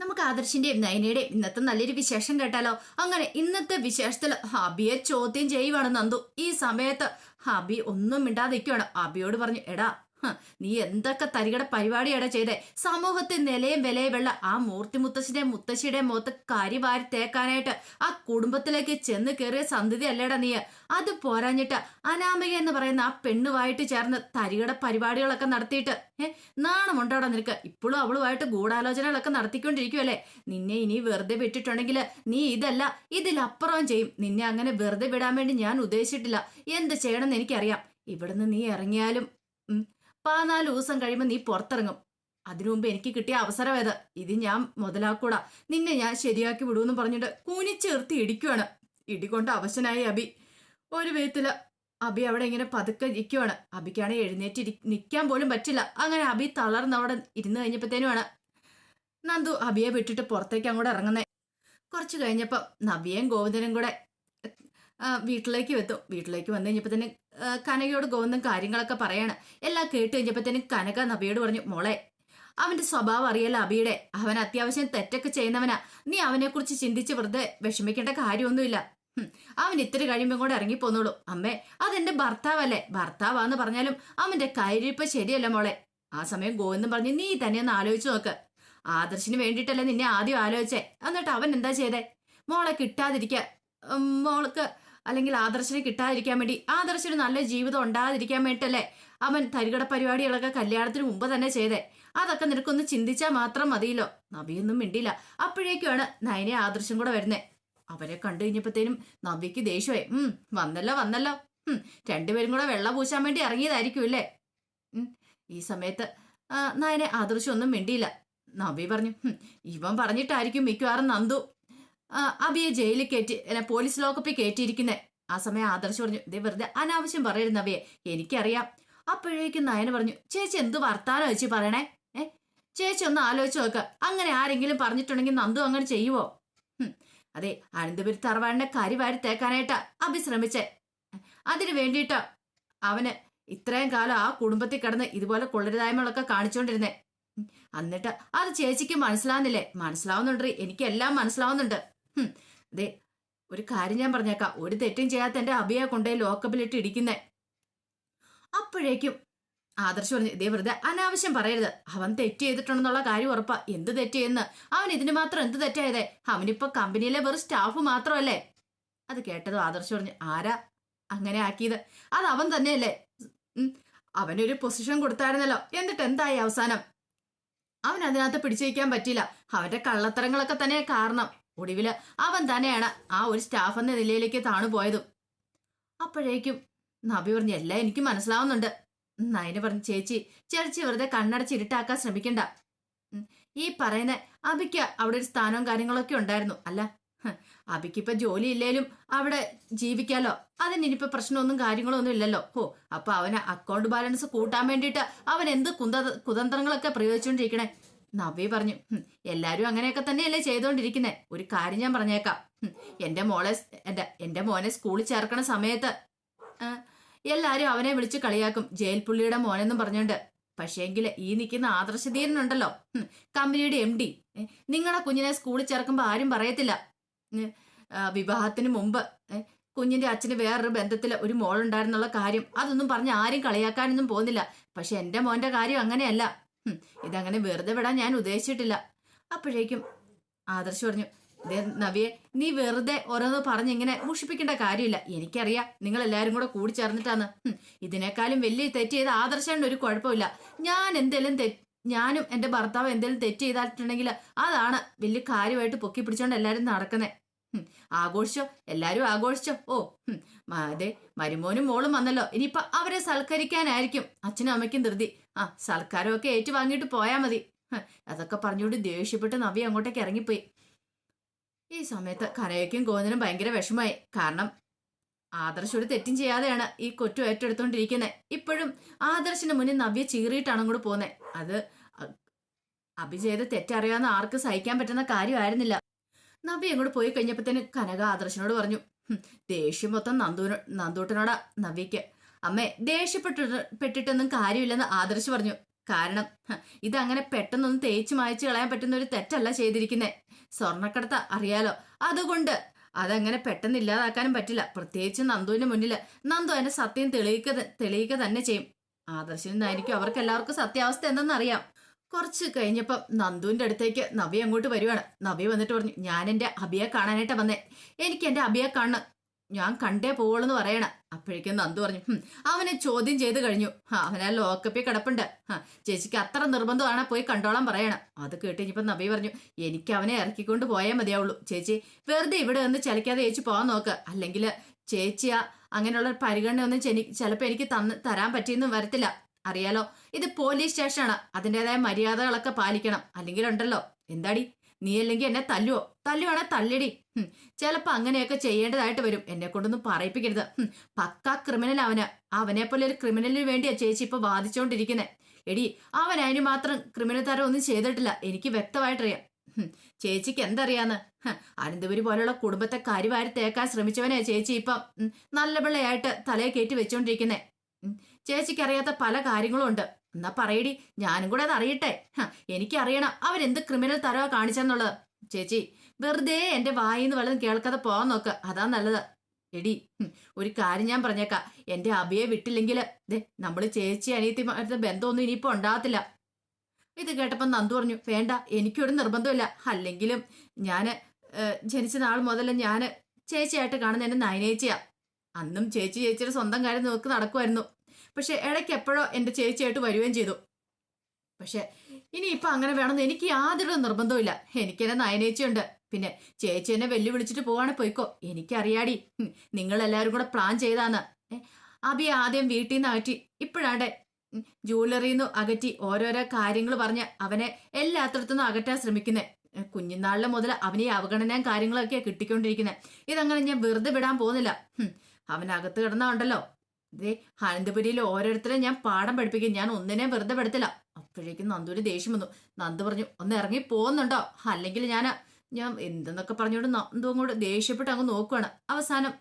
നമുക്ക് ആദർശിന്റെയും നയനയുടെയും ഇന്നത്തെ നല്ലൊരു വിശേഷം കേട്ടാലോ? അങ്ങനെ ഇന്നത്തെ വിശേഷത്തിൽ ഹബിയെ ചോദ്യം ചെയ്യുവാണ് നന്ദു. ഈ സമയത്ത് ഹബി ഒന്നും മിണ്ടാതിരിക്കുവാണ് ഹബിയോട് പറഞ്ഞു എടാ നീ എന്തൊക്കെ തരികട പരിപാടിയാണ് ചെയ്തേ? സമൂഹത്തിൽ നിലയും വിലയും വെള്ള ആ മൂർത്തി മുത്തശ്ശിയുടെ മുത്തശ്ശിയുടെ മുഖത്ത് കരിവാരി തേക്കാനായിട്ട് ആ കുടുംബത്തിലേക്ക് ചെന്ന് കയറിയ സന്ധിതി അല്ലേടാ നീ? അത് പോരാഞ്ഞിട്ട് അനാമിക എന്ന് പറയുന്ന ആ പെണ്ണുമായിട്ട് ചേർന്ന് തരികട പരിപാടികളൊക്കെ നടത്തിയിട്ട് ഏഹ് നാണമുണ്ടോടാ നിനക്ക്? ഇപ്പോഴും അവളുമായിട്ട് ഗൂഢാലോചനകളൊക്കെ നടത്തിക്കൊണ്ടിരിക്കുവല്ലേ? നിന്നെ ഇനി വെറുതെ വിട്ടിട്ടുണ്ടെങ്കിൽ നീ ഇതല്ല ഇതിലപ്പുറം ചെയ്യും. നിന്നെ അങ്ങനെ വെറുതെ വിടാൻ വേണ്ടി ഞാൻ ഉദ്ദേശിച്ചിട്ടില്ല. എന്ത് ചെയ്യണമെന്ന് എനിക്കറിയാം. ഇവിടുന്ന് നീ ഇറങ്ങിയാലും പതിനാല് ദിവസം കഴിയുമ്പോൾ നീ പുറത്തിറങ്ങും. അതിനു മുമ്പ് എനിക്ക് കിട്ടിയ അവസരം ഏത്? ഇത് ഞാൻ മുതലാക്കൂടാ. നിന്നെ ഞാൻ ശരിയാക്കി വിടുമെന്ന് പറഞ്ഞിട്ട് കുനിച്ചേർത്തി ഇടിക്കുവാണ്. ഇടികൊണ്ട് അവശനായി അബി. ഒരു വിധത്തിൽ അബി അവിടെ ഇങ്ങനെ പതുക്കെ ഇരിക്കുവാണ്. അബിക്കാണെ എഴുന്നേറ്റ് നിൽക്കാൻ പോലും പറ്റില്ല. അങ്ങനെ അബി തളർന്ന് അവിടെ ഇരുന്ന് കഴിഞ്ഞപ്പോഴത്തേനുമാണ് നന്ദു അബിയെ വിട്ടിട്ട് പുറത്തേക്ക് അങ്ങോട്ട് ഇറങ്ങുന്നേ. കുറച്ച് കഴിഞ്ഞപ്പോൾ നബിയും ഗോവിന്ദനും കൂടെ വീട്ടിലേക്ക് എത്തും. വീട്ടിലേക്ക് വന്നു കഴിഞ്ഞപ്പോൾ തന്നെ കനകയോട് ഗോവിന്ദൻ കാര്യങ്ങളൊക്കെ പറയാണ്. എല്ലാം കേട്ട് കഴിഞ്ഞപ്പോഴത്തേനും കനക നബിയോട് പറഞ്ഞു മോളെ അവന്റെ സ്വഭാവം അറിയല്ല അബിയുടെ. അവൻ അത്യാവശ്യം തെറ്റൊക്കെ ചെയ്യുന്നവനാ. നീ അവനെക്കുറിച്ച് ചിന്തിച്ച് വെറുതെ വിഷമിക്കേണ്ട കാര്യമൊന്നുമില്ല. അവൻ ഇത്തിരി കഴിയുമ്പോൾ കൂടെ ഇറങ്ങിപ്പോന്നോളൂ. അമ്മേ അതെന്റെ ഭർത്താവല്ലേ? ഭർത്താവാന്ന് പറഞ്ഞാലും അവന്റെ കയ്യിരിപ്പ് ശരിയല്ല മോളെ. ആ സമയം ഗോവിന്ദൻ പറഞ്ഞു നീ തന്നെ ഒന്ന് ആലോചിച്ചു നോക്ക്. ആദർശിന് വേണ്ടിയിട്ടല്ലേ നിന്നെ ആദ്യം ആലോചിച്ചേ. എന്നിട്ട് അവൻ എന്താ ചെയ്തേ? മോളെ കിട്ടാതിരിക്കുക മോൾക്ക് അല്ലെങ്കിൽ ആദർശിനെ കിട്ടാതിരിക്കാൻ വേണ്ടി ആദർശിന് നല്ല ജീവിതം ഉണ്ടാകാതിരിക്കാൻ വേണ്ടിട്ടല്ലേ അവൻ തരികട പരിപാടികളൊക്കെ കല്യാണത്തിന് മുമ്പ് തന്നെ ചെയ്തേ. അതൊക്കെ നിനക്കൊന്ന് ചിന്തിച്ചാൽ മാത്രം മതിയല്ലോ. നബിയൊന്നും മിണ്ടില്ല അപ്പോഴേക്കുമാണ് നയനെ ആദർശം കൂടെ വരുന്നേ. അവരെ കണ്ടു കഴിഞ്ഞപ്പോഴത്തേനും നബിക്ക് ദേഷ്യമായി. ഉം വന്നല്ലോ വന്നല്ലോ. ഉം രണ്ടുപേരും കൂടെ വെള്ളം പൂശാൻ വേണ്ടി ഇറങ്ങിയതായിരിക്കും അല്ലേ ഈ സമയത്ത് നയനെ ആദർശം ഒന്നും മിണ്ടിയില്ല. നബി പറഞ്ഞു ഇവൻ പറഞ്ഞിട്ടായിരിക്കും മിക്കവാറും നന്ദു. അബിയെ ജയിലിൽ കയറ്റി അല്ല, പോലീസ് ലോക്കപ്പിൽ കയറ്റിയിരിക്കുന്നേ ആ സമയം ആദർശ് പറഞ്ഞു ഇതേ വെറുതെ അനാവശ്യം പറയരുന്ന അവയെ എനിക്കറിയാം. അപ്പോഴേക്കും നയന പറഞ്ഞു ചേച്ചി എന്ത് വർത്താനം വെച്ച് പറയണേ? ഏ ചേച്ചി ഒന്ന് ആലോചിച്ച് നോക്ക്. അങ്ങനെ ആരെങ്കിലും പറഞ്ഞിട്ടുണ്ടെങ്കിൽ നന്ദു അങ്ങനെ ചെയ്യുവോ? അതെ അനന്തപുരി തറവാടിന്റെ കരി വാരി തേക്കാനായിട്ടാ അബി ശ്രമിച്ചേ. അതിനു വേണ്ടിയിട്ടാ അവന് ഇത്രയും കാലം ആ കുടുംബത്തിൽ കിടന്ന് ഇതുപോലെ കൊള്ളരുതായ്മകളൊക്കെ കാണിച്ചുകൊണ്ടിരുന്നേ എന്നിട്ട് അത് ചേച്ചിക്ക് മനസ്സിലാവുന്നില്ലേ? മനസ്സിലാവുന്നുണ്ട് എനിക്കെല്ലാം മനസ്സിലാവുന്നുണ്ട്. ദേ ഒരു കാര്യം ഞാൻ പറഞ്ഞേക്കാം. ഒരു തെറ്റും ചെയ്യാത്ത എന്റെ അഭിയെ കൊണ്ടേ ലോക്കപ്പിലിട്ട് ഇടിക്കുന്നേ. അപ്പോഴേക്കും ആദർശ് പറഞ്ഞു ഇതേ വെറുതെ അനാവശ്യം പറയരുത്. അവൻ തെറ്റ് ചെയ്തിട്ടുണ്ടെന്നുള്ള കാര്യം ഉറപ്പാ. എന്ത് തെറ്റ് ചെയ്യുന്ന അവൻ ഇതിന് മാത്രം എന്ത് തെറ്റായതേ? അവനിപ്പോ കമ്പനിയിലെ വെറും സ്റ്റാഫ് മാത്രമല്ലേ? അത് കേട്ടത് ആദർശ് പറഞ്ഞു ആരാ അങ്ങനെ ആക്കിയത്? അത് അവൻ തന്നെയല്ലേ? അവനൊരു പൊസിഷൻ കൊടുത്തായിരുന്നല്ലോ. എന്നിട്ട് എന്തായി അവസാനം? അവൻ അതിനകത്ത് പിടിച്ചു വയ്ക്കാൻ പറ്റില്ല അവന്റെ കള്ളത്തരങ്ങളൊക്കെ തന്നെ കാരണം. ഒടുവിൽ അവൻ തന്നെയാണ് ആ ഒരു സ്റ്റാഫ് എന്ന നിലയിലേക്ക് താണു പോയതും. അപ്പോഴേക്കും നബി പറഞ്ഞ എല്ലാം എനിക്ക് മനസ്സിലാവുന്നുണ്ട്. നയന പറഞ്ഞു ചേച്ചി ചേച്ചി വെറുതെ കണ്ണടച്ച് ഇരുട്ടാക്കാൻ ശ്രമിക്കണ്ട. ഈ പറയുന്ന അബിക്ക് അവിടെ ഒരു സ്ഥാനവും കാര്യങ്ങളൊക്കെ ഉണ്ടായിരുന്നു. അല്ല ഹ്, അബിക്ക് ഇപ്പൊ ജോലി ഇല്ലേലും അവിടെ ജീവിക്കാലോ? അതിന് ഇനിയിപ്പോ പ്രശ്നമൊന്നും കാര്യങ്ങളൊന്നും ഇല്ലല്ലോ. ഓ അപ്പൊ അവന് അക്കൗണ്ട് ബാലൻസ് കൂട്ടാൻ വേണ്ടിയിട്ട് അവൻ എന്ത് കുന്ത കുതന്ത്രങ്ങളൊക്കെ പ്രയോഗിച്ചുകൊണ്ടിരിക്കണേ? നബി പറഞ്ഞു "ഹും, എല്ലാരും അങ്ങനെയൊക്കെ തന്നെയല്ലേ ചെയ്തുകൊണ്ടിരിക്കുന്നത് ഒരു കാര്യം ഞാൻ പറഞ്ഞേക്കാം. എന്റെ മോളെ എന്റെ എന്റെ മോനെ സ്കൂളിൽ ചേർക്കണ സമയത്ത് എല്ലാരും അവനെ വിളിച്ച് കളിയാക്കും. ജയിൽ പുള്ളിയുടെ മോനെന്നും പറഞ്ഞോണ്ട്. പക്ഷേങ്കിൽ ഈ നിൽക്കുന്ന ആദർശധീരനുണ്ടല്ലോ. കമ്പനിയുടെ എം ഡി. നിങ്ങളെ കുഞ്ഞിനെ സ്കൂളിൽ ചേർക്കുമ്പോൾ ആരും പറയത്തില്ല. വിവാഹത്തിന് മുമ്പ് കുഞ്ഞിന്റെ അച്ഛന് വേറൊരു ബന്ധത്തിൽ ഒരു മോളുണ്ടായിരുന്നുള്ള കാര്യം അതൊന്നും പറഞ്ഞ് ആരും കളിയാക്കാനൊന്നും പോകുന്നില്ല. പക്ഷെ എന്റെ മോന്റെ കാര്യം അങ്ങനെയല്ല. ഇതങ്ങനെ വെറുതെ വിടാൻ ഞാൻ ഉദ്ദേശിച്ചിട്ടില്ല. അപ്പോഴേക്കും ആദർശ് പറഞ്ഞു "ദേ നവിയെ നീ വെറുതെ ഓരോന്ന് പറഞ്ഞ് ഇങ്ങനെ മുഷിപ്പിക്കേണ്ട കാര്യമില്ല. എനിക്കറിയാം നിങ്ങൾ എല്ലാവരും കൂടെ കൂടി ചേർന്നിട്ടാന്ന്. ഇതിനേക്കാളും വലിയ തെറ്റ് ചെയ്ത ആദർശമുണ്ട് ഒരു കുഴപ്പമില്ല. ഞാൻ എന്തെങ്കിലും ഞാനും എന്റെ ഭർത്താവ് എന്തെങ്കിലും തെറ്റ് ചെയ്തിട്ടുണ്ടെങ്കിൽ അതാണ് വലിയ കാര്യമായിട്ട് പൊക്കി പിടിച്ചോണ്ട് എല്ലാവരും നടക്കുന്നത് ആഘോഷിച്ചോ? എല്ലാരും ആഘോഷിച്ചോ? ഓ അതെ മരുമോനും മോളും വന്നല്ലോ. ഇനിയിപ്പൊ അവരെ സൽക്കരിക്കാനായിരിക്കും. അച്ഛനും അമ്മയ്ക്കും ധൃതി. ആ സൽക്കാരമൊക്കെ ഏറ്റു വാങ്ങിയിട്ട് പോയാ മതി. അതൊക്കെ പറഞ്ഞുകൊണ്ട് ദേഷ്യപ്പെട്ട് നവി അങ്ങോട്ടേക്ക് ഇറങ്ങിപ്പോയി. ഈ സമയത്ത് കരയ്ക്കും കോന്നിനും ഭയങ്കര വിഷമായി കാരണം ആദർശ് ഒരു തെറ്റും ചെയ്യാതെയാണ് ഈ കൊറ്റു ഏറ്റെടുത്തോണ്ടിരിക്കുന്നത് ഇപ്പോഴും ആദർശിന് മുന്നിൽ നവ്യ ചീറിയിട്ടാണ് അങ്ങോട്ട് പോകുന്നത് അത് അഭിജയത് തെറ്ററിയാവുന്ന ആർക്ക് സഹിക്കാൻ പറ്റുന്ന കാര്യമായിരുന്നില്ല. നവ്യ അങ്ങോട്ട് പോയി കഴിഞ്ഞപ്പോഴത്തേന് കനക ആദർശനോട് പറഞ്ഞു "ഹും, ദേഷ്യം മൊത്തം നന്ദൂനോ നന്ദൂട്ടനോടാ നവ്യക്ക് അമ്മേ ദേഷ്യപ്പെട്ടിട്ട് പെട്ടിട്ടൊന്നും കാര്യമില്ലെന്ന് ആദർശ് പറഞ്ഞു. കാരണം ഇതങ്ങനെ പെട്ടെന്നൊന്നും തേച്ച് മായച്ചു കളയാൻ പറ്റുന്ന ഒരു തെറ്റല്ല ചെയ്തിരിക്കുന്നത് സ്വർണക്കടത്ത അറിയാലോ? അതുകൊണ്ട് അതങ്ങനെ പെട്ടെന്ന് ഇല്ലാതാക്കാനും പറ്റില്ല. പ്രത്യേകിച്ച് നന്ദുവിന് മുന്നിൽ നന്ദു അതിന്റെ സത്യം തെളിയിക്ക തെളിയിക്കുക തന്നെ ചെയ്യും. ആദർശനായിരിക്കും അവർക്ക് എല്ലാവർക്കും സത്യാവസ്ഥ എന്തെന്നറിയാം. കുറച്ച് കഴിഞ്ഞപ്പം നന്ദുവിന്റെ അടുത്തേക്ക് നവി അങ്ങോട്ട് വരുവാണ്. നവി വന്നിട്ട് പറഞ്ഞു ഞാൻ എന്റെ അബിയെ കാണാനായിട്ടാ വന്നേ. എനിക്ക് എന്റെ അബിയെ കാണണം. ഞാൻ കണ്ടേ പോവുള്ളെന്ന് പറയണ. അപ്പോഴേക്കും നന്ദു പറഞ്ഞു അവനെ ചോദ്യം ചെയ്ത് കഴിഞ്ഞു. അവനാ ലോക്കപ്പിൽ കിടപ്പുണ്ട്. ചേച്ചിക്ക് അത്ര നിർബന്ധമാണ് പോയി കണ്ടോളാൻ പറയണം. അത് കേട്ട് നബി പറഞ്ഞു എനിക്ക് അവനെ ഇറക്കിക്കൊണ്ട് പോയാൽ മതിയാവുള്ളൂ. ചേച്ചി വെറുതെ ഇവിടെ നിന്ന് ചലിക്കാതെ ചേച്ചി പോകാൻ നോക്ക്. അല്ലെങ്കിൽ ചേച്ചിയാ അങ്ങനെയുള്ള പരിഗണന ഒന്നും ചെനി ചിലപ്പോൾ എനിക്ക് തന്ന് തരാൻ പറ്റിയെന്നും വരത്തില്ല. അറിയാലോ? ഇത് പോലീസ് സ്റ്റേഷനാണ്. അതിന്റെതായ മര്യാദകളൊക്കെ പാലിക്കണം. അല്ലെങ്കിൽ ഉണ്ടല്ലോ എന്താടി? നീ അല്ലെങ്കിൽ എന്നെ തല്ലുവോ? തല്ലുവാണെ തല്ലടി. ചിലപ്പോ അങ്ങനെയൊക്കെ ചെയ്യേണ്ടതായിട്ട് വരും. എന്നെ കൊണ്ടൊന്നും പറയിപ്പിക്കരുത്. പക്കാ ക്രിമിനൽ അവന്. അവനെ പോലെ ഒരു ക്രിമിനലിന് വേണ്ടിയാ ചേച്ചി ഇപ്പൊ വാദിച്ചുകൊണ്ടിരിക്കുന്നത് എടി അവൻ അതിന് മാത്രം ക്രിമിനൽ തരം ഒന്നും ചെയ്തിട്ടില്ല. എനിക്ക് വ്യക്തമായിട്ടറിയാം. ചേച്ചിക്ക് എന്തറിയാന്ന്? അനന്തപുരി പോലുള്ള കുടുംബത്തെ കരിവാരി തേക്കാൻ ശ്രമിച്ചവനെ ചേച്ചി ഇപ്പം. നല്ല പിള്ളയായിട്ട് തലയെ കയറ്റി വെച്ചോണ്ടിരിക്കുന്നേ. ചേച്ചിക്ക് അറിയാത്ത പല കാര്യങ്ങളും ഉണ്ട് എന്നാ പറയടി ഞാനും കൂടെ അത് അറിയട്ടെ. എനിക്കറിയണം അവരെന്ത് ക്രിമിനൽ തരവാ കാണിച്ചെന്നുള്ളത്. ചേച്ചി വെറുതെ എന്റെ വായിന്ന് വല്ലതും കേൾക്കാതെ പോവാൻ നോക്ക്. അതാ നല്ലത്. എടി ഒരു കാര്യം ഞാൻ പറഞ്ഞേക്കാം. എന്റെ അബിയെ വിട്ടില്ലെങ്കിൽ ദേ നമ്മൾ ചേച്ചി അനിയത്തിമാരുടെ ബന്ധമൊന്നും ഇനിയിപ്പോ ഉണ്ടാകത്തില്ല. ഇത് കേട്ടപ്പോൾ നന്ദു പറഞ്ഞു വേണ്ട എനിക്കൊരു നിർബന്ധമില്ല. അല്ലെങ്കിലും ഏഹ്, ജനിച്ച നാൾ മുതൽ ഞാൻ ചേച്ചിയായിട്ട് കാണുന്ന എന്റെ നയനേച്ചിയാ. അന്നും ചേച്ചി ചേച്ചിയുടെ സ്വന്തം കാര്യം നോക്കി നടക്കുമായിരുന്നു പക്ഷെ ഇടയ്ക്ക് എപ്പോഴോ എന്റെ ചേച്ചിയായിട്ട് വരികയും ചെയ്തു. പക്ഷെ ഇനിയിപ്പൊ അങ്ങനെ വേണമെന്ന് എനിക്ക് യാതൊരു നിർബന്ധവും എനിക്കെന്നെ നയനേച്ചിയുണ്ട്. പിന്നെ ചേച്ചി എന്നെ വെല്ലുവിളിച്ചിട്ട് പോവാണെ. പോയിക്കോ. എനിക്കറിയാടി. നിങ്ങളെല്ലാവരും കൂടെ പ്ലാൻ ചെയ്താന്ന്. അബി ആദ്യം വീട്ടിൽ നിന്ന് അകറ്റി. ഇപ്പോഴാണ്ടെ. ജൂവലറിന്ന് അകറ്റി ഓരോരോ കാര്യങ്ങൾ പറഞ്ഞ് അവനെ എല്ലാത്തിടത്തുനിന്നും അകറ്റാൻ ശ്രമിക്കുന്നേ. കുഞ്ഞുനാളിലെ മുതൽ അവനെ ഈ അവഗണനയും കാര്യങ്ങളൊക്കെയാണ് കിട്ടിക്കൊണ്ടിരിക്കുന്നത് ഇതങ്ങനെ ഞാൻ വെറുതെ വിടാൻ പോകുന്നില്ല. അവനകത്ത് കിടന്നാ ഉണ്ടല്ലോ. ദേ അനന്തപുരിയിൽ ഓരോരുത്തരെ ഞാൻ പാഠം പഠിപ്പിക്കും. ഞാൻ ഒന്നിനെ വെറുതെ പെടുത്തില്ല. അപ്പോഴേക്കും നന്ദുവിന് ദേഷ്യം വന്നു. നന്ദു പറഞ്ഞു ഒന്ന് ഇറങ്ങി പോകുന്നുണ്ടോ? അല്ലെങ്കിൽ ഞാൻ ഞാൻ എന്തെന്നൊക്കെ പറഞ്ഞുകൊണ്ട് നന്ദു അങ്ങോട്ട് ദേഷ്യപ്പെട്ട് അങ്ങ് നോക്കുവാണ്. അവസാനം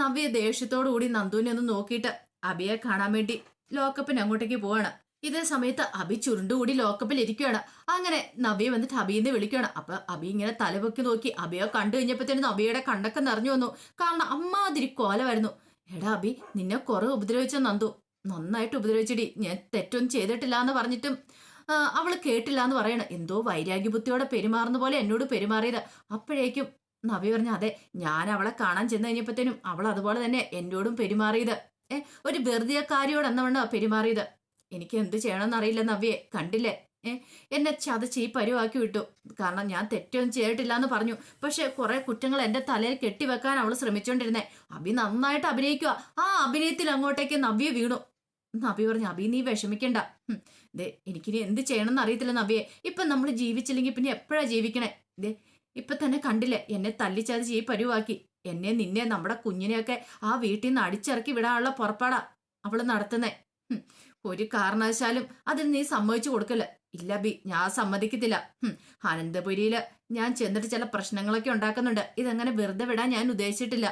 നവ്യ ദേഷ്യത്തോടു കൂടി നന്ദുവിനെ ഒന്ന് നോക്കിയിട്ട് അബിയെ കാണാൻ വേണ്ടി ലോക്കപ്പിന് അങ്ങോട്ടേക്ക് പോവാണ്. ഇതേ സമയത്ത് അബി ചുരുണ്ടുകൂടി ലോക്കപ്പിൽ ഇരിക്കുകയാണ് അങ്ങനെ നവ്യ വന്നിട്ട് അബിന്ന് വിളിക്കുകയാണ് അപ്പൊ അബി ഇങ്ങനെ തലപൊക്കി നോക്കി അബിയെ കണ്ടു കഴിഞ്ഞപ്പോഴത്തേനും നബിയുടെ കണ്ടൊക്കെ നിറഞ്ഞു വന്നു. കാരണം അമ്മാതിരി കോലമായിരുന്നു. എടാ അബി നിന്നെ കുറെ ഉപദ്രവിച്ച നന്ദു. നന്നായിട്ട് ഉപദ്രവിച്ചിടി. ഞാൻ തെറ്റൊന്നും ചെയ്തിട്ടില്ല എന്ന് പറഞ്ഞിട്ടും അവൾ കേട്ടില്ല എന്ന് പറയണം. എന്തോ വൈരാഗ്യബുദ്ധിയോടെ പെരുമാറുന്ന പോലെ എന്നോട് പെരുമാറിയത്. അപ്പോഴേക്കും നബി പറഞ്ഞു അതെ ഞാൻ അവളെ കാണാൻ ചെന്ന് കഴിഞ്ഞപ്പോഴത്തേനും അവൾ അതുപോലെ തന്നെ എന്നോടും പെരുമാറിയത്. ഏ ഒരു വെറുതെക്കാരിയോട് എന്നവണ്ണ പെരുമാറിയത്. എനിക്ക് എന്ത് ചെയ്യണമെന്ന് അറിയില്ല നവ്യെ. കണ്ടില്ലേ? എന്നെ ചതച്ച് ഈ പരുവാക്കി വിട്ടു. കാരണം ഞാൻ തെറ്റൊന്നും ചെയ്തിട്ടില്ല എന്ന് പറഞ്ഞു. പക്ഷെ കുറെ കുറ്റങ്ങൾ എന്റെ തലയിൽ കെട്ടിവെക്കാൻ അവൾ ശ്രമിച്ചോണ്ടിരുന്നേ. അഭി നന്നായിട്ട് അഭിനയിക്കുക ആ അഭിനയത്തിൽ അങ്ങോട്ടേക്ക് നവ്യ വീണു. നബി പറഞ്ഞു അഭി നീ വിഷമിക്കണ്ട. ദേ എനിക്കിനി എന്ത് ചെയ്യണമെന്ന് അറിയത്തില്ല നബിയെ ഇപ്പൊ നമ്മൾ ജീവിച്ചില്ലെങ്കിൽ പിന്നെ എപ്പോഴാ ജീവിക്കണേ? ദേ ഇപ്പൊ തന്നെ കണ്ടില്ലേ എന്നെ തല്ലിച്ചതച്ച് ഈ പരുവാക്കി. എന്നെ നിന്നെ നമ്മുടെ കുഞ്ഞിനെയൊക്കെ ആ വീട്ടിൽ നിന്ന് അടിച്ചിറക്കി വിടാനുള്ള പുറപ്പാടാ അവൾ നടത്തുന്നേ. ഒരു കാരണവശാലും അതിന് നീ സമ്മതിച്ചു കൊടുക്കല്ല. ഇല്ല ബി ഞാൻ സമ്മതിക്കത്തില്ല. ഹും, അനന്തപുരിയിൽ ഞാൻ ചെന്നിട്ട് ചില പ്രശ്നങ്ങളൊക്കെ ഉണ്ടാക്കുന്നുണ്ട്. ഇതങ്ങനെ വെറുതെ വിടാൻ ഞാൻ ഉദ്ദേശിച്ചിട്ടില്ല.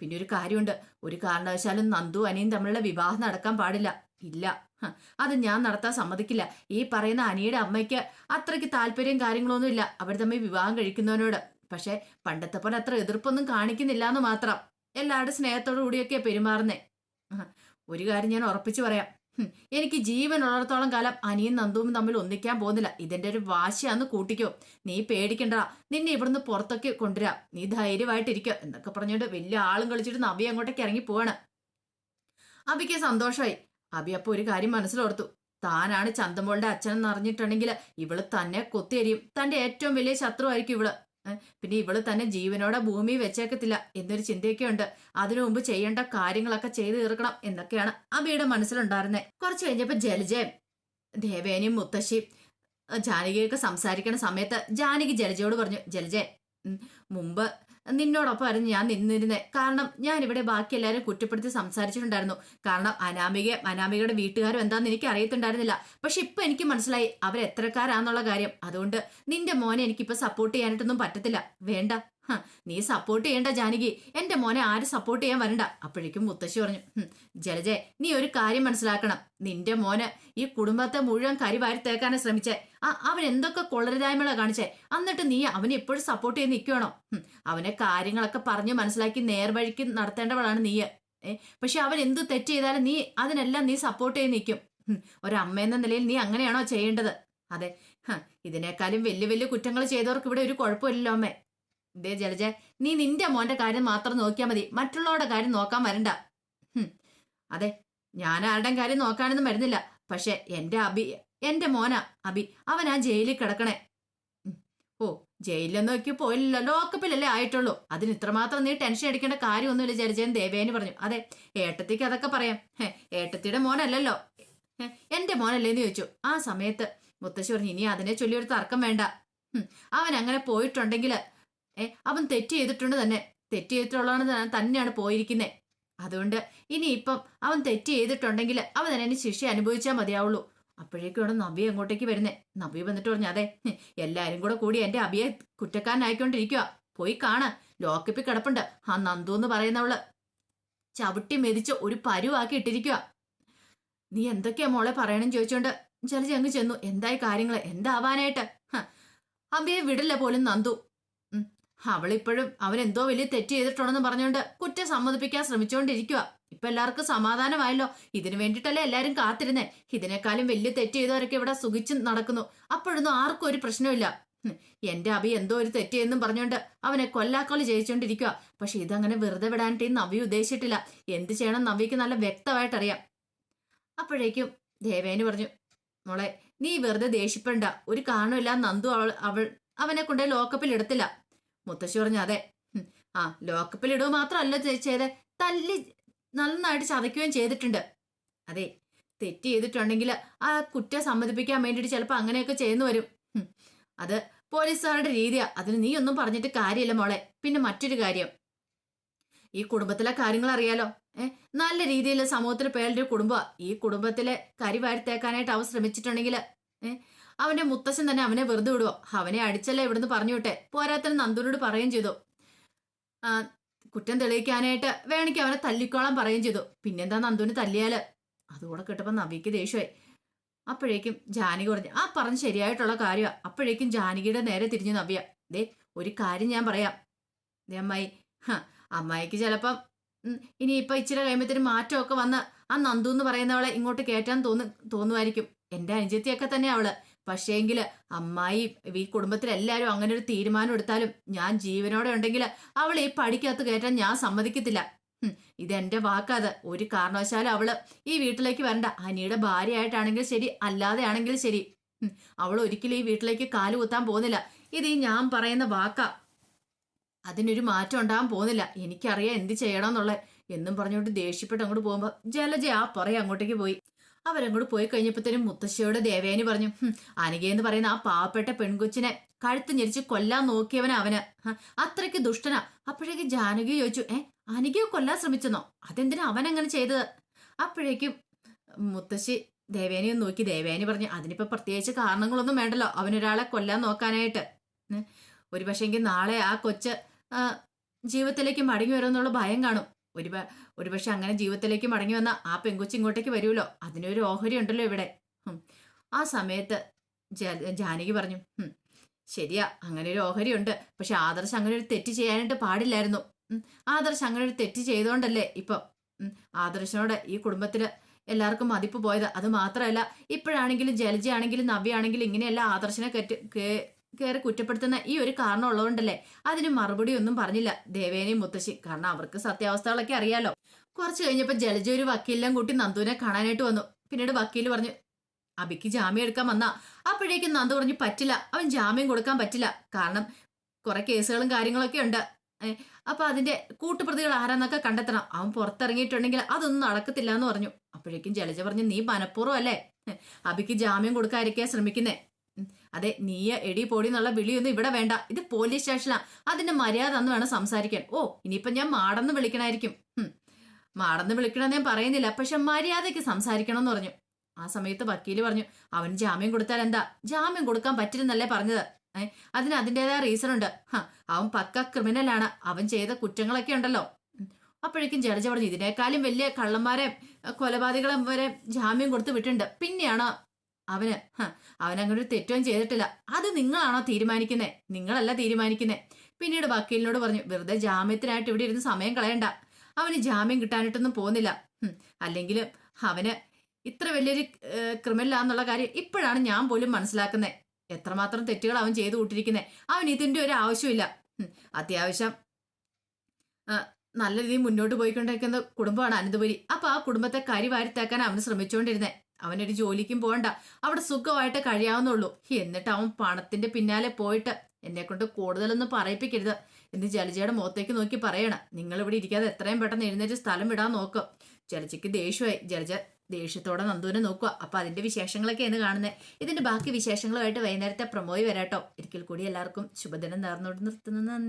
പിന്നെ ഒരു കാര്യമുണ്ട്. ഒരു കാരണവശാലും നന്ദു അനിയും തമ്മിലുള്ള വിവാഹം നടക്കാൻ പാടില്ല. ഇല്ല. അത് ഞാൻ നടത്താൻ സമ്മതിക്കില്ല. ഈ പറയുന്ന അനിയുടെ അമ്മയ്ക്ക് അത്രയ്ക്ക് താല്പര്യം കാര്യങ്ങളൊന്നും ഇല്ല. അവർ തമ്മിൽ വിവാഹം കഴിക്കുന്നവനോട്. പക്ഷെ പണ്ടത്തെ പോലെ അത്ര എതിർപ്പൊന്നും കാണിക്കുന്നില്ല എന്ന് മാത്രം. എല്ലാവരുടെ സ്നേഹത്തോടു കൂടിയൊക്കെ പെരുമാറുന്നേ. ഒരു കാര്യം ഞാൻ ഉറപ്പിച്ചു പറയാം. എനിക്ക് ജീവൻ ഉള്ളിടത്തോളം കാലം അനിയും നന്ദുവും തമ്മിൽ ഒന്നിക്കാൻ പോകുന്നില്ല. ഇതിന്റെ ഒരു വാശിയാന്ന് കൂട്ടിക്കോ. നീ പേടിക്കണ്ട. നിന്നെ ഇവിടുന്ന് പുറത്തൊക്കെ കൊണ്ടുവരാം. നീ ധൈര്യമായിട്ടിരിക്കോ എന്നൊക്കെ പറഞ്ഞുകൊണ്ട് വലിയ ആളും കളിച്ചിട്ട് നബി അങ്ങോട്ടേക്ക് ഇറങ്ങി പോവാണ്. അബിക്ക് സന്തോഷമായി അബി അപ്പൊ ഒരു കാര്യം മനസ്സിലോർത്തു. താനാണ് ചന്തമോളുടെ അച്ഛനെന്ന് അറിഞ്ഞിട്ടുണ്ടെങ്കിൽ ഇവൾ തന്നെ കൊത്തിയരിയും. തന്റെ ഏറ്റവും വലിയ ശത്രുവായിരിക്കും ഇവൾ. പിന്നെ ഇവൾ തന്നെ ജീവനോടെ ഭൂമി വെച്ചേക്കത്തില്ല എന്നൊരു ചിന്തയൊക്കെ ഉണ്ട് അതിനു മുമ്പ് ചെയ്യേണ്ട കാര്യങ്ങളൊക്കെ ചെയ്തു തീർക്കണം എന്നൊക്കെയാണ് അബിയുടെ മനസ്സിലുണ്ടായിരുന്നത് കുറച്ച് കഴിഞ്ഞപ്പോ ജലജയം ദേവേനയും മുത്തശ്ശിയും ജാനകിയൊക്കെ സംസാരിക്കുന്ന സമയത്ത് ജാനകി ജലജയോട് പറഞ്ഞു ജലജയൻ മുമ്പ് നിന്നോടൊപ്പമായിരുന്നു ഞാൻ നിന്നിരുന്നേ. കാരണം ഞാൻ ഇവിടെ ബാക്കി എല്ലാവരും കുറ്റപ്പെടുത്തി സംസാരിച്ചിട്ടുണ്ടായിരുന്നു. കാരണം അനാമിക അനാമികയുടെ വീട്ടുകാരും എന്താണെന്ന് എനിക്ക് അറിയത്തുണ്ടായിരുന്നില്ല. പക്ഷെ ഇപ്പൊ എനിക്ക് മനസ്സിലായി അവരെത്രക്കാരാന്നുള്ള കാര്യം. അതുകൊണ്ട് നിന്റെ മോനെ എനിക്കിപ്പോ സപ്പോർട്ട് ചെയ്യാനായിട്ടൊന്നും പറ്റത്തില്ല. വേണ്ട. നീ സപ്പോർട്ട് ചെയ്യണ്ട ജാനകി. എന്റെ മോനെ ആര് സപ്പോർട്ട് ചെയ്യാൻ വരണ്ട. അപ്പോഴേക്കും മുത്തശ്ശി പറഞ്ഞു "ഹും, ജലജെ നീ ഒരു കാര്യം മനസ്സിലാക്കണം. നിന്റെ മോന് ഈ കുടുംബത്തെ മുഴുവൻ കരിവാരി തേക്കാനെ ശ്രമിച്ചേ. ആ അവൻ എന്തൊക്കെ കൊള്ളരുതായ്മകളാ കാണിച്ചേ. എന്നിട്ട് നീ അവനെ എപ്പോഴും സപ്പോർട്ട് ചെയ്ത് നിൽക്കണോ അവനെ കാര്യങ്ങളൊക്കെ പറഞ്ഞു മനസ്സിലാക്കി നേർവഴിക്ക് നടത്തേണ്ടവളാണ് നീ പക്ഷെ അവൻ എന്ത് തെറ്റ് ചെയ്താലും നീ അതിനെല്ലാം നീ സപ്പോർട്ട് ചെയ്ത് നിൽക്കും ഒരമ്മയെന്ന നിലയിൽ നീ അങ്ങനെയാണോ ചെയ്യേണ്ടത്? അതെ ഇതിനേക്കാളും വലിയ വലിയ കുറ്റങ്ങൾ ചെയ്തവർക്ക് ഇവിടെ ഒരു കുഴപ്പമില്ലല്ലോ അമ്മേ. ദേ ജലജ നീ നിന്റെ മോന്റെ കാര്യം മാത്രം നോക്കിയാൽ മതി. മറ്റുള്ളവരുടെ കാര്യം നോക്കാൻ വരണ്ട. അതെ ഞാൻ ആരുടെ കാര്യം നോക്കാനൊന്നും വരുന്നില്ല. പക്ഷെ എന്റെ അബി എന്റെ മോനാ അബി അവൻ ആ ജയിലിൽ കിടക്കണേ. ഓ ഓ നോക്കി പോയില്ലല്ലോ. ലോക്കപ്പിലല്ലേ ആയിട്ടുള്ളൂ. അതിന് ഇത്രമാത്രം നീ ടെൻഷൻ അടിക്കേണ്ട കാര്യമൊന്നുമില്ല ജലജയൻ ദേവേന് പറഞ്ഞു. അതെ ഏട്ടത്തിക്ക് അതൊക്കെ പറയാം. ഏട്ടത്തിയുടെ മോനല്ലല്ലോ. എന്റെ മോനല്ലേന്ന് ചോദിച്ചു. ആ സമയത്ത് മുത്തശ്ശി പറഞ്ഞു ഇനി അതിനെ ചൊല്ലി ഒരു തർക്കം വേണ്ട. അവൻ അങ്ങനെ പോയിട്ടുണ്ടെങ്കിൽ ഏ അവൻ തെറ്റ് ചെയ്തിട്ടുണ്ട് തന്നെ. തെറ്റ് ചെയ്തിട്ടുള്ളതാണ് തന്നെയാണ് പോയിരിക്കുന്നത് അതുകൊണ്ട് ഇനി ഇപ്പം അവൻ തെറ്റ് ചെയ്തിട്ടുണ്ടെങ്കിൽ അവൻ അതിന് ശിക്ഷ അനുഭവിച്ചാൽ മതിയാവുള്ളൂ. അപ്പോഴേക്കും അപ്പോഴേക്കാണ് നബി അങ്ങോട്ടേക്ക് വരുന്നേ. നബി വന്നിട്ട് പറഞ്ഞു അതെ എല്ലാവരും കൂടെ കൂടി എന്റെ അബിയെ കുറ്റക്കാരനായിക്കൊണ്ടിരിക്കുക പോയി കാണ്. ലോക്കപ്പിൽ കിടപ്പുണ്ട്. ആ നന്ദു എന്ന് പറയുന്നവൾ ചവിട്ടി മെതിച്ച് ഒരു പരുവാക്കി ഇട്ടിരിക്കുക നീ എന്തൊക്കെയാ മോളെ പറയണം ചോദിച്ചോണ്ട് ജലജ അങ്ങ് ചെന്നു. എന്തായി കാര്യങ്ങൾ? എന്താവാനായിട്ട്? അബിയെ വിടില്ല പോലും നന്ദു. അവളിപ്പോഴും അവൻ എന്തോ വലിയ തെറ്റ് ചെയ്തിട്ടുണ്ടെന്ന് പറഞ്ഞുകൊണ്ട് കുറ്റം സമ്മതിപ്പിക്കാൻ ശ്രമിച്ചുകൊണ്ടിരിക്കുക ഇപ്പൊ എല്ലാവർക്കും സമാധാനമായല്ലോ. ഇതിനു വേണ്ടിയിട്ടല്ലേ എല്ലാരും കാത്തിരുന്നേ. ഇതിനേക്കാളും വലിയ തെറ്റ് ചെയ്തവരൊക്കെ ഇവിടെ സുഖിച്ച് നടക്കുന്നു. അപ്പോഴൊന്നും ആർക്കും ഒരു പ്രശ്നമില്ല എന്റെ അഭി എന്തോ ഒരു തെറ്റ് എന്നും പറഞ്ഞുകൊണ്ട് അവനെ കൊല്ലാക്കൊല ജയിച്ചുകൊണ്ടിരിക്കുക പക്ഷെ ഇതങ്ങനെ വെറുതെ വിടാനായിട്ട് ഈ നവി ഉദ്ദേശിച്ചിട്ടില്ല. എന്ത് ചെയ്യണം നവിക്ക് നല്ല വ്യക്തമായിട്ട് അറിയാം അപ്പോഴേക്കും ദേവേന് പറഞ്ഞു മോളെ നീ വെറുതെ ദേഷ്യപ്പെടണ്ട. ഒരു കാരണമില്ല നന്ദു അവൾ അവൾ അവനെ കൊണ്ടേ ലോക്കപ്പിൽ ഇടത്തില്ല. മുത്തശ്ശി പറഞ്ഞു അതെ. ആ ലോക്കപ്പിൽ ഇടുക മാത്രമല്ല ചെയ്ത്. തല്ലി നന്നായിട്ട് ചതയ്ക്കുകയും ചെയ്തിട്ടുണ്ട്. അതെ. തെറ്റ് ചെയ്തിട്ടുണ്ടെങ്കിൽ ആ കുറ്റം സമ്മതിപ്പിക്കാൻ വേണ്ടിയിട്ട് ചിലപ്പോൾ അങ്ങനെയൊക്കെ ചെയ്യുന്നു വരും. അത് പോലീസുകാരുടെ രീതിയാ. അതിന് നീ ഒന്നും പറഞ്ഞിട്ട് കാര്യമില്ല മോളെ. പിന്നെ മറ്റൊരു കാര്യം. ഈ കുടുംബത്തിലെ കാര്യങ്ങൾ അറിയാലോ? നല്ല രീതിയിൽ സമൂഹത്തിൽ പേരുടെ കുടുംബ ഈ കുടുംബത്തിലെ കരി വാഴ്ത്തേക്കാനായിട്ട് അവ ശ്രമിച്ചിട്ടുണ്ടെങ്കിൽ ഏ? അവന്റെ മുത്തശ്ശൻ തന്നെ അവനെ വെറുതെ വിടുവോ. അവനെ അടിച്ചല്ലേ ഇവിടുന്ന് പറഞ്ഞു വിട്ടെ. പോരാത്തിന് നന്ദുനോട് പറയുകയും ചെയ്തു. കുറ്റം തെളിയിക്കാനായിട്ട് വേണമെങ്കിൽ അവനെ തല്ലിക്കോളാൻ പറയുകയും ചെയ്തു. പിന്നെന്താ നന്ദുവിന് തല്ലിയാൽ? അതുകൂടെ കേട്ടപ്പോ നവിക്ക് ദേഷ്യമായി. അപ്പോഴേക്കും ജാനകി പറഞ്ഞു ആ പറഞ്ഞ് ശരിയായിട്ടുള്ള കാര്യമാണ് അപ്പോഴേക്കും ജാനകിയുടെ നേരെ തിരിഞ്ഞു നവ്യ. ദേ ഒരു കാര്യം ഞാൻ പറയാം. ദേ അമ്മായി അമ്മായിക്ക് ചിലപ്പം ഇനി ഇപ്പൊ ഇച്ചിരി കഴിയുമ്പത്തിന് മാറ്റമൊക്കെ വന്ന് ആ നന്ദു എന്ന് പറയുന്നവളെ ഇങ്ങോട്ട് കേറ്റാൻ തോന്നു തോന്നുമായിരിക്കും എന്റെ അനുജത്തിയൊക്കെ തന്നെ അവൾ. പക്ഷേങ്കിൽ അമ്മായി ഈ കുടുംബത്തിലെല്ലാവരും അങ്ങനെ ഒരു തീരുമാനം എടുത്താലും ഞാൻ ജീവനോടെ ഉണ്ടെങ്കിൽ അവൾ ഈ പടിക്കകത്ത് കയറ്റാൻ ഞാൻ സമ്മതിക്കത്തില്ല. ഇത് ഇതെന്റെ വാക്കത്. ഒരു കാരണവശാലും അവൾ ഈ വീട്ടിലേക്ക് വരണ്ട. അനിയുടെ ഭാര്യയായിട്ടാണെങ്കിൽ ശരി അല്ലാതെ ആണെങ്കിൽ ശരി അവൾ ഒരിക്കലും ഈ വീട്ടിലേക്ക് കാൽ കുത്താൻ പോകുന്നില്ല. ഇത് ഈ ഞാൻ പറയുന്ന വാക്ക. അതിനൊരു മാറ്റം ഉണ്ടാകാൻ പോകുന്നില്ല. എനിക്കറിയാം എന്ത് ചെയ്യണം എന്നുള്ളത്. എന്നും പറഞ്ഞുകൊണ്ട് ദേഷ്യപ്പെട്ട് അങ്ങോട്ട് പോകുമ്പോൾ ജലജ ആ പുറകെ അങ്ങോട്ടേക്ക് പോയി. അവരങ്ങോട്ട് പോയി കഴിഞ്ഞപ്പോഴത്തേനും മുത്തശ്ശിയോട് ദേവേനി പറഞ്ഞു അനികയെന്ന് പറയുന്ന ആ പാവപ്പെട്ട പെൺകൊച്ചിനെ കഴുത്ത് ഞെരിച്ച് കൊല്ലാൻ നോക്കിയവനാ അവന്. അത്രയ്ക്ക് ദുഷ്ടനാ. അപ്പോഴേക്ക് ജാനകി ചോദിച്ചു ഏ അനികയെ കൊല്ലാൻ ശ്രമിച്ചെന്നോ? അതെന്തിനാ അവൻ അങ്ങനെ ചെയ്തത്? അപ്പോഴേക്കും മുത്തശ്ശി ദേവേനെ നോക്കി. ദേവേനി പറഞ്ഞു അതിനിപ്പോ പ്രത്യേകിച്ച് കാരണങ്ങളൊന്നും വേണ്ടല്ലോ. അവനൊരാളെ കൊല്ലാൻ നോക്കാനായിട്ട്. ഒരു നാളെ ആ കൊച്ച് ജീവിതത്തിലേക്ക് മടങ്ങി വരുമെന്നുള്ള ഭയം കാണും. ഒരു ഒരുപക്ഷെ അങ്ങനെ ജീവിതത്തിലേക്ക് മടങ്ങി വന്ന ആ പെങ്കുച്ചി ഇങ്ങോട്ടേക്ക് വരുമല്ലോ? അതിനൊരു ഓഹരി ഉണ്ടല്ലോ ഇവിടെ. ആ സമയത്ത് ജാനകി പറഞ്ഞു ശരിയാ അങ്ങനെ ഒരു ഓഹരി ഉണ്ട്. പക്ഷെ ആദർശ് അങ്ങനെ ഒരു തെറ്റ് ചെയ്യാനായിട്ട് പാടില്ലായിരുന്നു. ആദർശ് അങ്ങനെ ഒരു തെറ്റ് ചെയ്തോണ്ടല്ലേ ഇപ്പം? ആദർശനോട് ഈ കുടുംബത്തിൽ എല്ലാവർക്കും മതിപ്പ് പോയത്. അത് മാത്രമല്ല ഇപ്പോഴാണെങ്കിലും ജലജയാണെങ്കിലും നവ്യാണെങ്കിലും ഇങ്ങനെയല്ല ആദർശനെ കെറ്റ് കയറി കുറ്റപ്പെടുത്തുന്ന ഈ ഒരു കാരണം ഉള്ളതുകൊണ്ടല്ലേ അതിന് മറുപടി ഒന്നും പറഞ്ഞില്ല ദേവേനയും മുത്തശ്ശി. കാരണം അവർക്ക് സത്യാവസ്ഥകളൊക്കെ അറിയാലോ. കുറച്ച് കഴിഞ്ഞപ്പോൾ ജലജ ഒരു വക്കീലെല്ലാം കൂട്ടി നന്ദുവിനെ കാണാനായിട്ട് വന്നു. പിന്നീട് വക്കീൽ പറഞ്ഞു അബിക്ക് ജാമ്യം എടുക്കാൻ വന്നാ. അപ്പോഴേക്കും നന്ദു പറഞ്ഞു പറ്റില്ല. അവൻ ജാമ്യം കൊടുക്കാൻ പറ്റില്ല. കാരണം കുറെ കേസുകളും കാര്യങ്ങളൊക്കെ ഉണ്ട്. അപ്പൊ അതിന്റെ കൂട്ടുപ്രതികൾ ആരാന്നൊക്കെ കണ്ടെത്തണം. അവൻ പുറത്തിറങ്ങിയിട്ടുണ്ടെങ്കിൽ അതൊന്നും നടക്കത്തില്ല എന്ന് പറഞ്ഞു. അപ്പോഴേക്കും ജലജ പറഞ്ഞു നീ മനഃപൂർവം അല്ലേ? അബിക്ക് ജാമ്യം കൊടുക്കാതിരിക്കാൻ ശ്രമിക്കുന്നേ. അതെ നീയ എടി പൊടി എന്നുള്ള വിളിയൊന്നും ഇവിടെ വേണ്ട. ഇത് പോലീസ് സ്റ്റേഷനാണ് അതിന്റെ മര്യാദ എന്ന് വേണം സംസാരിക്കാൻ. ഓ ഇനിയിപ്പൊ ഞാൻ മാടന്ന് വിളിക്കണായിരിക്കും. മാടന്ന് വിളിക്കണമെന്ന് ഞാൻ പറയുന്നില്ല. പക്ഷെ മര്യാദയ്ക്ക് സംസാരിക്കണം എന്ന് പറഞ്ഞു. ആ സമയത്ത് വക്കീൽ പറഞ്ഞു അവൻ ജാമ്യം കൊടുത്താൽ എന്താ? ജാമ്യം കൊടുക്കാൻ പറ്റില്ലെന്നല്ലേ പറഞ്ഞത്. ഏ അതിന് അതിന്റെതായ റീസൺ ഉണ്ട്. അവൻ പക്ക ക്രിമിനലാണ് അവൻ ചെയ്ത കുറ്റങ്ങളൊക്കെ ഉണ്ടല്ലോ. അപ്പോഴേക്കും ജഡ്ജ് പറഞ്ഞു ഇതിനേക്കാളും വലിയ കള്ളന്മാരെ കൊലപാതകളെ വരെ ജാമ്യം കൊടുത്ത് വിട്ടിട്ടുണ്ട്. പിന്നെയാണ് അവന് അവനങ്ങനെ ഒരു തെറ്റും ചെയ്തിട്ടില്ല. അത് നിങ്ങളാണോ തീരുമാനിക്കുന്നത് നിങ്ങളല്ല തീരുമാനിക്കുന്നത് പിന്നീട് വക്കീലിനോട് പറഞ്ഞു വെറുതെ ജാമ്യത്തിനായിട്ട് ഇവിടെ ഇരുന്ന് സമയം കളയണ്ട. അവന് ജാമ്യം കിട്ടാനായിട്ടൊന്നും പോകുന്നില്ല. അല്ലെങ്കിൽ അവന് ഇത്ര വലിയൊരു ക്രിമിനലാന്നുള്ള കാര്യം ഇപ്പോഴാണ് ഞാൻ പോലും മനസ്സിലാക്കുന്നത് എത്രമാത്രം തെറ്റുകൾ അവൻ ചെയ്തു കൂട്ടിരിക്കുന്നത് അവൻ ഇതിന്റെ ഒരു ആവശ്യമില്ല. അത്യാവശ്യം നല്ല രീതിയിൽ മുന്നോട്ട് പോയിക്കൊണ്ടിരിക്കുന്ന കുടുംബമാണ് അനന്തപുരി. അപ്പൊ ആ കുടുംബത്തെ കരി വാരിത്താക്കാൻ അവന് ശ്രമിച്ചുകൊണ്ടിരുന്നേ. അവനൊരു ജോലിക്കും പോകണ്ട അവിടെ സുഖമായിട്ട് കഴിയാവുന്നുള്ളൂ. എന്നിട്ട് അവൻ പണത്തിന്റെ പിന്നാലെ പോയിട്ട് എന്നെ കൊണ്ട് കൂടുതലൊന്നും പറയിപ്പിക്കരുത്. എന്ന് ജലജയുടെ മുഖത്തേക്ക് നോക്കി പറയണം. നിങ്ങൾ ഇവിടെ ഇരിക്കാതെ എത്രയും പെട്ടെന്ന് എഴുന്നേറ്റ് സ്ഥലം വിടാൻ നോക്കും. ജലജയ്ക്ക് ദേഷ്യമായി. ജലജ ദേഷ്യത്തോടെ നന്ദുവിനെ നോക്കുക. അപ്പൊ അതിന്റെ വിശേഷങ്ങളൊക്കെ എന്ന് കാണുന്നത് ഇതിന്റെ ബാക്കി വിശേഷങ്ങളുമായിട്ട് വൈകുന്നേരത്തെ പ്രമോയി വരാട്ടോ. ഒരിക്കൽ കൂടി എല്ലാവർക്കും ശുഭദിനം നേർന്നോട് നിർത്തുന്നു.